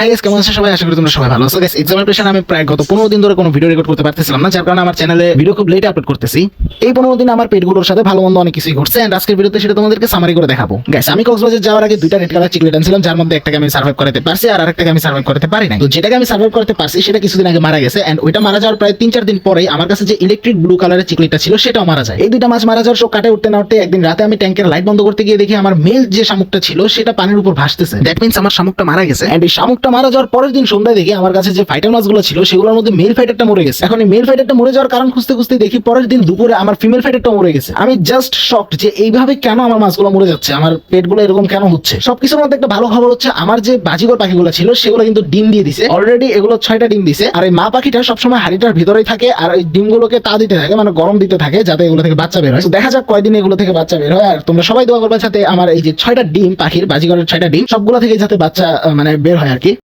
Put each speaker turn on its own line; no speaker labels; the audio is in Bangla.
হাই গাইস কেমন আছো সবাই? আশা করি তোমরা সবাই ভালো আছো। গাইস এক্সামের আমি প্রায় গত পনেরো দিন ধরে কোনো ভিডিও রেকর্ড করতে পারতেছিলাম না, যার কারণে আমার চ্যানেলে ভিডিও খুব লেট আপলোড করতেছি। এই পনেরো দিন আমার পেটগুলোর সাথে ভালো মন্দ অনেক কিছুই ঘটছে এন্ড আজকের ভিডিওতে সেটা তোমাদেরকে সামারি করে দেখাবো। গাইস আমি কক্সবাজার যাওয়ার আগে দুইটা রেড কালার চিকলেট আনছিলাম, যার মধ্যে একটাকে আমি সার্ভাইভ করতে পারছি আর আরেকটাকে আমি সার্ভাইভ করতে পারি না তো যেটাকে আমি সার্ভাইভ করতে পারছি, সেটা কিছুদিন আগে মারা গেছে এন্ড ওইটা মারা যাওয়ার প্রায় তিন চার দিন পরেই আমার কাছে যে ইলেকট্রিক ব্লু কালারের চিকলেটটা ছিল, সেটাও মারা যায়। এই দুইটা মাছ মারা যাওয়ার শোক কাটে উঠতে না উঠতে একদিন রাতে আমি ট্যাঙ্কের লাইট বন্ধ করতে গিয়ে দেখি আমার মেল যে শামুকটা ছিল, সেটা পানির উপর ভাসতেছে। দ্যাট মিন্স আমার শামুকটা মারা গেছে এন্ড এই শামুকটা মারা যাওয়ার পরের দিন সন্ধ্যায় দেখি আমার কাছে যে ফাইটার মাছগুলো ছিল, সেগুলোর মধ্যে মেল ফাইটারটা মরে গেছে। এখন এই মেল ফাইটারটা মরে যাওয়ার কারণ খুঁজতে খুঁজতে দেখি পরের দিন দুপুরে আমার ফিমেল ফাইটারটা মরে গেছে। আমি জাস্ট শকড যে এইভাবে কেন আমার মাছগুলো মরে যাচ্ছে? আমার পেটগুলো এরকম কেন হচ্ছে? সবকিছুর মধ্যে একটা ভালো খবর হচ্ছে, আমার যে বাজিগর পাখিগুলো ছিল, সেগুলো কিন্তু ডিম দিয়ে দিছে। অলরেডি এগুলো ছয়টা ডিম দিছে। আর এই মা পাখিটা সবসময় হাড়িটার ভিতরেই থাকে আর এই ডিমগুলোকে তা দিতে থাকে মানে গরম দিতে থাকে যাতে এগুলো থেকে বাচ্চা বের হয়। দেখা যাক কয়দিন এগুলো থেকে বাচ্চা বের হয়। আর তোমরা সবাই দোয়া করবে যাতে আমার এই যে ছয়টা ডিম, পাখির বাজিগরের ছয়টা ডিম, সবগুলো থেকে যাতে বাচ্চা মানে বের হয় আর কি।